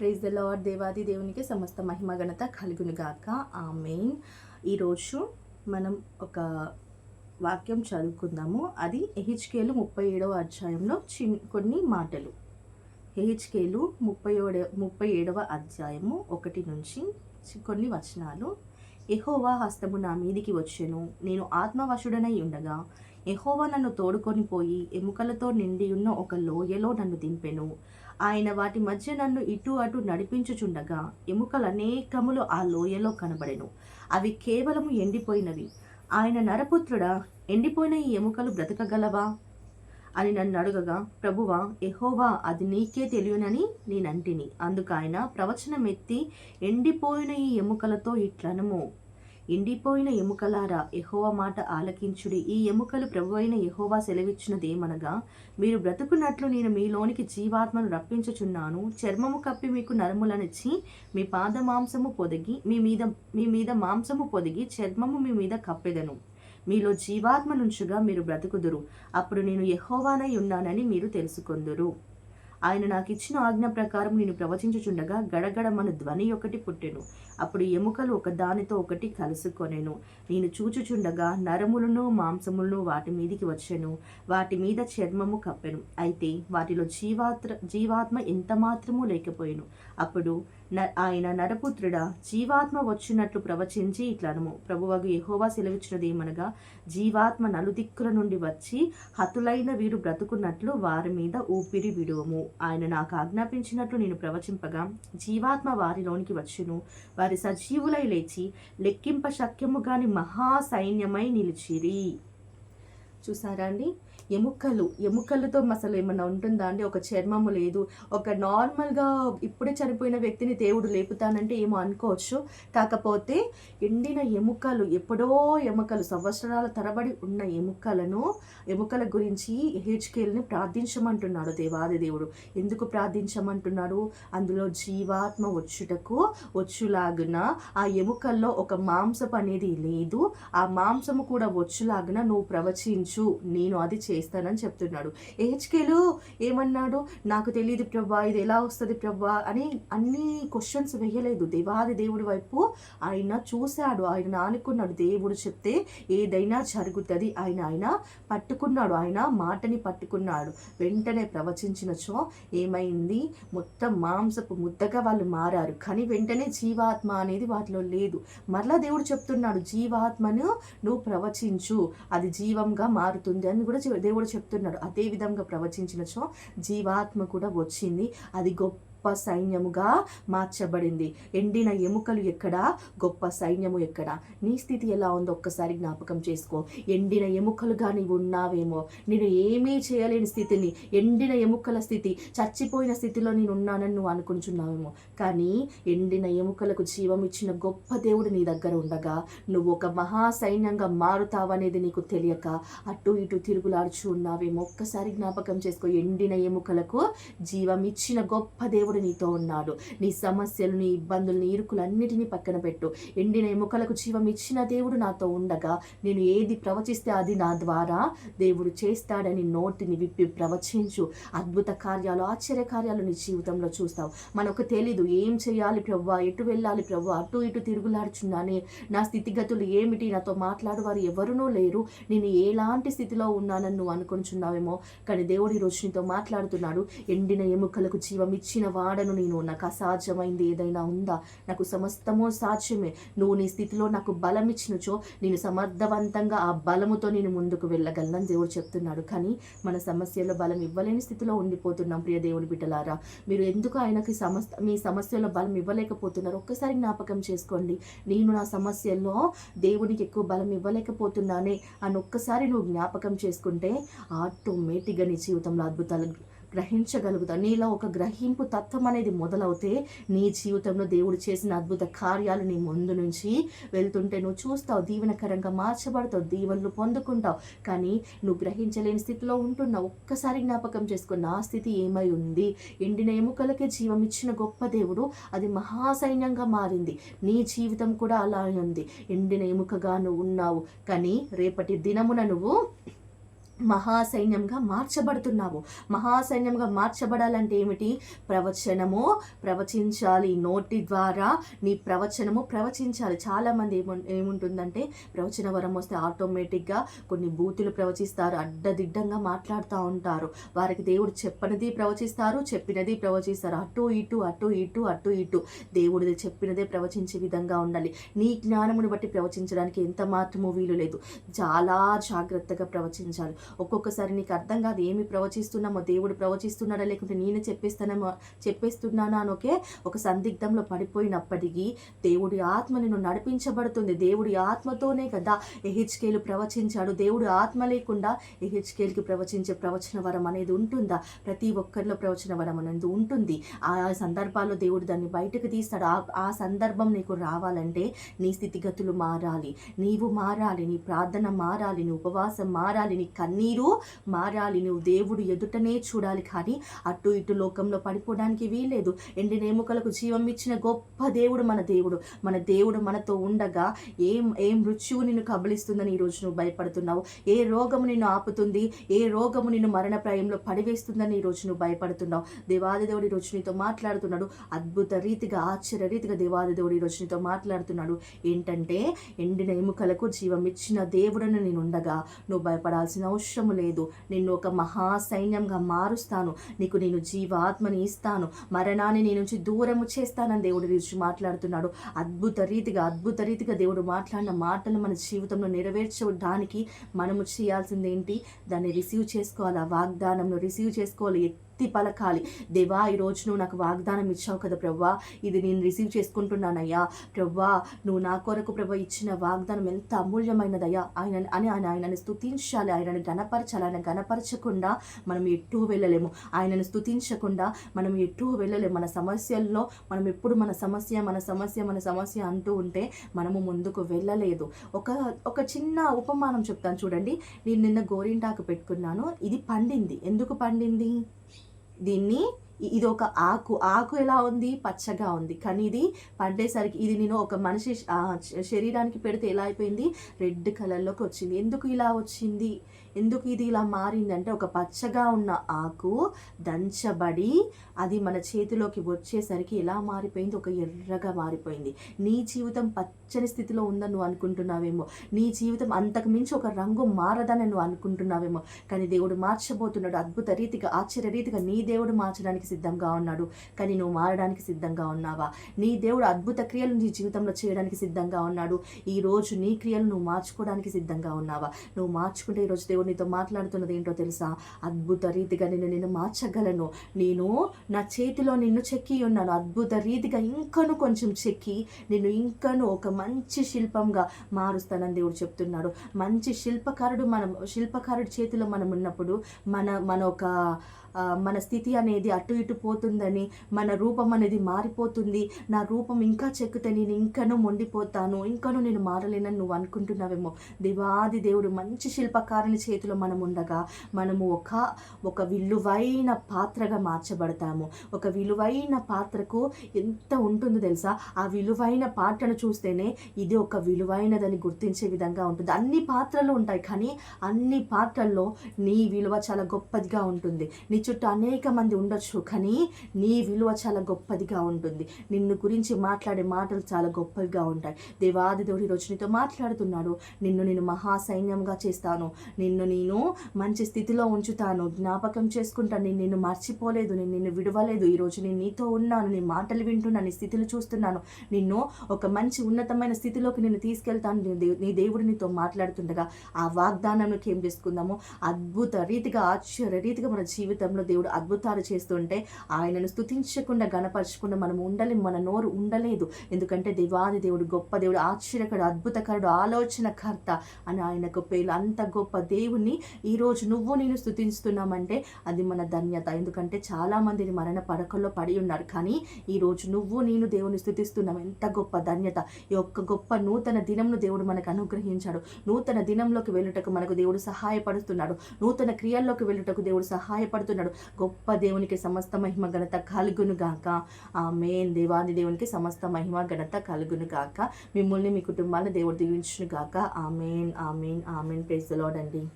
Praise the lord దేవాది దేవునికి సమస్త మహిమ ఘనత కలుగునుగాక. మెయిన్ ఈరోజు మనం ఒక వాక్యం చదువుకుందాము. అది ఎహెచ్కేలు ముప్పై ఏడవ అధ్యాయంలో చిన్ కొన్ని మాటలు. ఎహెచ్కేలు ముప్పై ఏడ ముప్పై ఏడవ అధ్యాయము ఒకటి నుంచి చి- కొన్ని వచనాలు. ఎహోవా హస్తము నా మీదికి వచ్చెను. నేను ఆత్మవశుడనై ఉండగా ఎహోవా నన్ను తోడుకొని పోయి ఎముకలతో నిండి ఉన్న ఒక లోయలో నన్ను దింపెను. ఆయన వాటి మధ్య నన్ను ఇటు అటు నడిపించుచుండగా ఎముకలు అనేకములు ఆ లోయలో కనబడెను. అవి కేవలము ఎండిపోయినవి. ఆయన నరపుత్రుడా ఎండిపోయిన ఈ ఎముకలు బ్రతకగలవా? అని నన్ను అడగగా ప్రభువా ఎహోవా అది నీకే తెలియనని నేనంటిని. అందుకు ఆయన ప్రవచనం ఎత్తి ఎండిపోయిన ఈ ఎముకలతో ఇట్లనము. ఎండిపోయిన ఎముకలారా ఎహోవా మాట ఆలకించుడి. ఈ ఎముకలు ప్రభు అయిన ఎహోవా సెలవిచ్చినదేమనగా మీరు బ్రతుకున్నట్లు నేను మీలోనికి జీవాత్మను రప్పించుచున్నాను. చర్మము కప్పి మీకు నరములనిచ్చి మీ పాద మాంసము పొదిగి మీ మీద మీ మీద మాంసము పొదిగి చర్మము మీ మీద కప్పెదను. మీలో జీవాత్మ నుంచుగా మీరు బ్రతుకుదురు. అప్పుడు నేను ఎహోవానై ఉన్నానని మీరు తెలుసుకొందురు. ఆయన నాకు ఇచ్చిన ఆజ్ఞ ప్రకారం నేను ప్రవచించుచుండగా గడగడమను ధ్వని ఒకటి పుట్టెను. అప్పుడు ఎముకలు ఒకదానితో ఒకటి కలుసుకొనెను. నేను చూచుచుండగా నరములను మాంసములను వాటి మీదికి వచ్చెను. వాటి మీద చర్మము కప్పెను. అయితే వాటిలో జీవాత్ర జీవాత్మ ఎంత మాత్రమూ లేకపోయాను. అప్పుడు న ఆయన నరపుత్రుడ జీవాత్మ వచ్చినట్లు ప్రవచించి ఇట్లనము. ప్రభువగు యెహోవా సెలవిచ్చినదేమనగా జీవాత్మ నలుదిక్కుల నుండి వచ్చి హతులైన వీరు బ్రతుకున్నట్లు వారి మీద ఊపిరి విడువము. ఆయన నాకు ఆజ్ఞాపించినట్లు నేను ప్రవచింపగా జీవాత్మ వారిలోనికి వచ్చును. వారి సజీవులై లేచి లెక్కింప శక్యము గాని మహా సైన్యమై నిలిచిరి. చూసారా అండి? ఎముకలు ఎముకలతో అసలు ఏమన్నా ఉంటుందా అండి? ఒక చర్మము లేదు. ఒక నార్మల్గా ఇప్పుడే చనిపోయిన వ్యక్తిని దేవుడు లేపుతానంటే ఏమో అనుకోవచ్చు. కాకపోతే ఎండిన ఎముకలు ఎప్పుడో ఎముకలు సంవత్సరాల తరబడి ఉన్న ఎముకలను ఎముకల గురించి హెచ్కేల్ని ప్రార్థించమంటున్నాడు దేవాది దేవుడు. ఎందుకు ప్రార్థించమంటున్నాడు? అందులో జీవాత్మ వచ్చుటకు వచ్చులాగున ఆ ఎముకల్లో ఒక మాంసపు అనేది లేదు. ఆ మాంసము కూడా వచ్చులాగున నువ్వు ప్రవచించు నేను అది చేస్తానని చెప్తున్నాడు. హెచ్కేలు ఏమన్నాడు? నాకు తెలియదు ప్రభా ఇది ఎలా వస్తుంది ప్రభా అని అన్ని క్వశ్చన్స్ వేయలేదు. దేవాది దేవుడి వైపు ఆయన చూశాడు. ఆయన ఆనుకున్నాడు. దేవుడు చెప్తే ఏదైనా జరుగుతుంది. ఆయన ఆయన పట్టుకున్నాడు. ఆయన మాటని పట్టుకున్నాడు. వెంటనే ప్రవచించినచో ఏమైంది? మొత్తం మాంసపు ముద్దగా వాళ్ళు మారారు. కానీ వెంటనే జీవాత్మ అనేది వాటిలో లేదు. మరలా దేవుడు చెప్తున్నాడు జీవాత్మను నువ్వు ప్రవచించు. అది జీవంగా మారుతుంది అని కూడా చె- దేవుడు చెప్తున్నాడు అదే విధంగా ప్రవచించినచో జీవాత్మ కూడా వచ్చింది. అది గొప్ప గొప్ప సైన్యముగా మార్చబడింది. ఎండిన ఎముకలు ఎక్కడ? గొప్ప సైన్యము ఎక్కడ? నీ స్థితి ఎలా ఉందో ఒక్కసారి జ్ఞాపకం చేసుకో. ఎండిన ఎముకలుగా నీవు ఉన్నావేమో. నేను ఏమీ చేయలేని స్థితిని ఎండిన ఎముకల స్థితి చచ్చిపోయిన స్థితిలో నేను ఉన్నానని నువ్వు అనుకుంటున్నావేమో. కానీ ఎండిన ఎముకలకు జీవం ఇచ్చిన గొప్ప దేవుడు నీ దగ్గర ఉండగా నువ్వు ఒక మహా సైన్యంగా మారుతావనేది నీకు తెలియక అటు ఇటు తిరుగులాడుచు ఉన్నావేమో. ఒక్కసారి జ్ఞాపకం చేసుకో. ఎండిన ఎముకలకు జీవం ఇచ్చిన గొప్ప దేవుడు నీతో ఉన్నాడు. నీ సమస్యలు నీ ఇబ్బందులు నీ ఇరుకులు పక్కన పెట్టు. ఎండిన ఎముకలకు జీవం ఇచ్చిన దేవుడు నాతో ఉండగా నేను ఏది ప్రవచిస్తే అది నా ద్వారా దేవుడు చేస్తాడని నోటిని విప్పి ప్రవచించు. అద్భుత కార్యాలు ఆశ్చర్య కార్యాలు నీ జీవితంలో చూస్తావు. మనకు తెలీదు ఏం చేయాలి ప్రవ్వా ఎటు వెళ్ళాలి ప్రవ్వా అటు ఇటు తిరుగులాడుచున్నానే. నా స్థితిగతులు ఏమిటి? నాతో మాట్లాడు వారు ఎవరునూ లేరు. నేను ఎలాంటి స్థితిలో ఉన్నానని నువ్వు అనుకుంటున్నావేమో. కానీ దేవుడు ఈరోజు నీతో మాట్లాడుతున్నాడు. ఎండిన ఎముకలకు జీవం ఇచ్చిన వాడను నేను. నాకు అసాధ్యమైంది ఏదైనా ఉందా? నాకు సమస్తము సాధ్యమే. నువ్వు నీ స్థితిలో నాకు బలం ఇచ్చినచో నేను సమర్థవంతంగా ఆ బలముతో నేను ముందుకు వెళ్ళగలనని దేవుడు చెప్తున్నాడు. కానీ మన సమస్యలో బలం ఇవ్వలేని స్థితిలో ఉండిపోతున్నాం ప్రియ దేవుడి బిడ్డలారా. మీరు ఎందుకు ఆయనకి సమస్త మీ సమస్యలో బలం ఇవ్వలేకపోతున్నారు? ఒక్కసారి జ్ఞాపకం చేసుకోండి. నేను నా సమస్యల్లో దేవునికి ఎక్కువ బలం ఇవ్వలేకపోతున్నానే అని ఒక్కసారి నువ్వు జ్ఞాపకం చేసుకుంటే ఆటోమేటిక్గా నీ జీవితంలో అద్భుతాలు గ్రహించగలుగుతావు నీలో ఒక గ్రహింపు తత్వం అనేది మొదలవుతే నీ జీవితంలో దేవుడు చేసిన అద్భుత కార్యాలు నీ ముందు నుంచి వెళ్తుంటే నువ్వు చూస్తావు దీవెనకరంగా మార్చబడతావు దీవెనలు పొందుకుంటావు. కానీ నువ్వు గ్రహించలేని స్థితిలో ఉంటున్నావు. ఒక్కసారి జ్ఞాపకం చేసుకో నా స్థితి ఏమై ఉంది? ఎండిన ఎముకలకే జీవం ఇచ్చిన గొప్ప దేవుడు అది మహాసైన్యంగా మారింది. నీ జీవితం కూడా అలాగే ఉంది. ఎండిన ఎముకగా నువ్వు ఉన్నావు. కానీ రేపటి దినమున నువ్వు మహాసైన్యంగా మార్చబడుతున్నావు. మహాసైన్యంగా మార్చబడాలంటే ఏమిటి? ప్రవచనము ప్రవచించాలి. నోటి ద్వారా నీ ప్రవచనము ప్రవచించాలి. చాలామంది ఏము ఏముంటుందంటే ప్రవచన వరం వస్తే ఆటోమేటిక్గా కొన్ని బూతులు ప్రవచిస్తారు. అడ్డదిడ్డంగా మాట్లాడుతూ ఉంటారు. వారికి దేవుడు చెప్పనిది ప్రవచిస్తారు చెప్పినది ప్రవచిస్తారు. అటు ఇటు అటు ఇటు అటు ఇటు. దేవుడిది చెప్పినదే ప్రవచించే విధంగా ఉండాలి. నీ జ్ఞానమును బట్టి ప్రవచించడానికి ఎంత మాత్రమూ వీలు లేదు. చాలా జాగ్రత్తగా ప్రవచించాలి. ఒక్కొక్కసారి నీకు అర్థం కాదు ఏమి ప్రవచిస్తున్నామో దేవుడు ప్రవచిస్తున్నాడా లేకుంటే నేను చెప్పేస్తానేమో చెప్పేస్తున్నానా అని ఒకే ఒక సందిగ్ధంలో పడిపోయినప్పటికీ దేవుడి ఆత్మ నిన్ను నడిపించబడుతుంది. దేవుడి ఆత్మతోనే కదా ఎహెచ్కేలు ప్రవచించాడు. దేవుడి ఆత్మ లేకుండా ఎహెచ్కేల్కి ప్రవచించే ప్రవచన వరం అనేది ఉంటుందా? ప్రతి ఒక్కరిలో ప్రవచన వరం అనేది ఉంటుంది. ఆ సందర్భాల్లో దేవుడు దాన్ని బయటకు తీస్తాడు. ఆ ఆ సందర్భం నీకు రావాలంటే నీ స్థితిగతులు మారాలి. నీవు మారాలి నీ ప్రార్థన మారాలి నీ ఉపవాసం మారాలి నీ నీరు మారాలి. నువ్వు దేవుడు ఎదుటనే చూడాలి కానీ అటు ఇటు లోకంలో పడిపోవడానికి వీలేదు ఎండిన ఎముకలకు జీవం ఇచ్చిన గొప్ప దేవుడు మన దేవుడు. మన దేవుడు మనతో ఉండగా ఏం ఏం మృత్యువు నిన్ను కబలిస్తుందని ఈరోజు నువ్వు భయపడుతున్నావు? ఏ రోగము నిన్ను ఆపుతుంది? ఏ రోగము నిన్ను మరణప్రాయంలో పడివేస్తుందని ఈరోజు నువ్వు భయపడుతున్నావు? దేవాది దేవుడు ఈరోజు నీతో మాట్లాడుతున్నాడు. అద్భుత రీతిగా ఆశ్చర్య రీతిగా దేవాది దేవుడు ఈరోజు నీతో మాట్లాడుతున్నాడు. ఏంటంటే ఎండిన ఎముకలకు జీవం ఇచ్చిన దేవుడని నేను ఉండగా నువ్వు భయపడాల్సిన అవసరం లేదు. నిన్ను ఒక మహాసైన్యంగా మారుస్తాను. నీకు నేను జీవాత్మని ఇస్తాను. మరణాన్ని నీ నుంచి దూరము చేస్తానని దేవుడు రుచి మాట్లాడుతున్నాడు. అద్భుత రీతిగా అద్భుత రీతిగా దేవుడు మాట్లాడిన మాటలు మన జీవితంలో నెరవేర్చడానికి మనము చేయాల్సింది ఏంటి దాన్ని రిసీవ్ చేసుకోవాలి? ఆ వాగ్దానంను రిసీవ్ చేసుకోవాలి. భక్తి పలకాలి. దేవా ఈరోజు నువ్వు నాకు వాగ్దానం ఇచ్చావు కదా ప్రవ్వా. ఇది నేను రిసీవ్ చేసుకుంటున్నానయ్యా. ప్రవ్వా నువ్వు నా కొరకు ప్రభా ఇచ్చిన వాగ్దానం ఎంత అమూల్యమైనదయ్యా. ఆయన అని ఆయన ఆయనను స్థుతించాలి ఆయనను గణపరచాలి ఆయన గణపరచకుండా మనం ఎటు వెళ్ళలేము. ఆయనను స్తుతించకుండా మనం ఎటు వెళ్ళలేము. మన సమస్యల్లో మనం ఎప్పుడు మన సమస్య మన సమస్య మన సమస్య అంటూ ఉంటే మనము ముందుకు వెళ్ళలేదు. ఒక ఒక చిన్న ఉపమానం చెప్తాను చూడండి. నేను నిన్న గోరింటాకు పెట్టుకున్నాను. ఇది పండింది. ఎందుకు పండింది? దీన్ని ఇది ఒక ఆకు. ఆకు ఎలా ఉంది? పచ్చగా ఉంది. కానీ ఇది పండేసరికి ఇది నేను ఒక మనిషి ఆ, శరీరానికి పెడితే ఎలా అయిపోయింది? రెడ్ కలర్లోకి వచ్చింది. ఎందుకు ఇలా వచ్చింది? ఎందుకు ఇది ఇలా మారిందంటే ఒక పచ్చగా ఉన్న ఆకు దంచబడి అది మన చేతిలోకి వచ్చేసరికి ఎలా మారిపోయింది? ఒక ఎర్రగా మారిపోయింది. నీ జీవితం పచ్చని స్థితిలో ఉందని నువ్వు అనుకుంటున్నావేమో. నీ జీవితం అంతకు మించి ఒక రంగు మారదని నువ్వు అనుకుంటున్నావేమో. కానీ దేవుడు మార్చబోతున్నాడు. అద్భుత రీతిగా ఆశ్చర్య రీతిగా నీ దేవుడు మార్చడానికి సిద్ధంగా ఉన్నాడు. కానీ నువ్వు మారడానికి సిద్ధంగా ఉన్నావా? నీ దేవుడు అద్భుత క్రియలు నీ జీవితంలో చేయడానికి సిద్ధంగా ఉన్నాడు. ఈ రోజు నీ క్రియలు నువ్వు మార్చుకోవడానికి సిద్ధంగా ఉన్నావా? నువ్వు మార్చుకుంటే ఈరోజు దేవుడు నీతో మాట్లాడుతున్నది ఏంటో తెలుసా? అద్భుత రీతిగా నిన్ను నేను మార్చగలను. నేను నా చేతిలో నిన్ను చెక్కి ఉన్నాను. అద్భుత రీతిగా ఇంకను కొంచెం చెక్కి నిన్ను ఇంకను ఒక మంచి శిల్పంగా మారుస్తానని దేవుడు చెప్తున్నాడు. మంచి శిల్పకారుడు మనం శిల్పకారుడి చేతిలో మనం ఉన్నప్పుడు మన మన ఒక మన స్థితి అనేది అటు ఇటు పోతుందని మన రూపం అనేది మారిపోతుంది. నా రూపం ఇంకా చెక్కితే నేను ఇంకనూ మొండిపోతాను ఇంకనూ నేను మారలేనని నువ్వు అనుకుంటున్నావేమో. దివాది దేవుడు మంచి శిల్పకారుని చేతిలో మనం ఉండగా మనము ఒక ఒక విలువైన పాత్రగా మార్చబడతాము. ఒక విలువైన పాత్రకు ఎంత ఉంటుందో తెలుసా? ఆ విలువైన పాత్రను చూస్తేనే ఇది ఒక విలువైనదని గుర్తించే విధంగా ఉంటుంది. అన్ని పాత్రలు ఉంటాయి కానీ అన్ని పాత్రల్లో నీ విలువ చాలా గొప్పదిగా ఉంటుంది. నీ చుట్టూ అనేక మంది ఉండొచ్చు కానీ నీ విలువ చాలా గొప్పదిగా ఉంటుంది. నిన్ను గురించి మాట్లాడే మాటలు చాలా గొప్పవిగా ఉంటాయి. దేవాది దేవుడు ఈరోజు నీతో మాట్లాడుతున్నాడు. నిన్ను నేను మహాసైన్యంగా చేస్తాను. నిన్ను నేను మంచి స్థితిలో ఉంచుతాను. జ్ఞాపకం చేసుకుంటాను నేను నిన్ను మర్చిపోలేదు నేను నిన్ను విడవలేదు. ఈరోజు నేను నీతో ఉన్నాను నీ మాటలు వింటున్నాను నీ స్థితిని చూస్తున్నాను. నిన్ను ఒక మంచి ఉన్నతమైన స్థితిలోకి నేను తీసుకెళ్తాను. నీ దేవుడు నీతో మాట్లాడుతుండగా ఆ వాగ్దానానికి ఏం చేసుకుందాము? అద్భుత రీతిగా ఆశ్చర్య రీతిగా మన జీవితం జీవితంలో దేవుడు అద్భుతాలు చేస్తుంటే ఆయనను స్తుతించకుండా గణపరచకుండా మనం ఉండలేము మన నోరు ఉండలేదు. ఎందుకంటే దేవాది దేవుడు గొప్ప దేవుడు ఆశ్చర్యకరుడు అద్భుతకరుడు ఆలోచనకర్త అని ఆయనకు పేరు అంత గొప్ప దేవుణ్ణి ఈరోజు నువ్వు నేను స్థుతిస్తున్నామంటే అది మన ధన్యత. ఎందుకంటే చాలామందిని మరణ పడకల్లో పడి ఉన్నారు. కానీ ఈరోజు నువ్వు నేను దేవుని స్థుతిస్తున్నాం ఎంత గొప్ప ధన్యత. ఈ యొక్క గొప్ప నూతన దినంను దేవుడు మనకు అనుగ్రహించాడు. నూతన దినంలోకి వెళ్ళుటకు మనకు దేవుడు సహాయపడుతున్నాడు. నూతన క్రియల్లోకి వెళ్ళుటకు దేవుడు సహాయపడుతున్నాడు. గొప్ప దేవునికి సమస్త మహిమ ఘనత కలుగును గాక. ఆ మేన్ దేవాది దేవునికి సమస్త మహిమ ఘనత కలుగును గాక. మిమ్మల్ని మీ కుటుంబాన్ని దేవుడు దీవించును గాక. Amen. Amen. Amen. Praise lord అండి.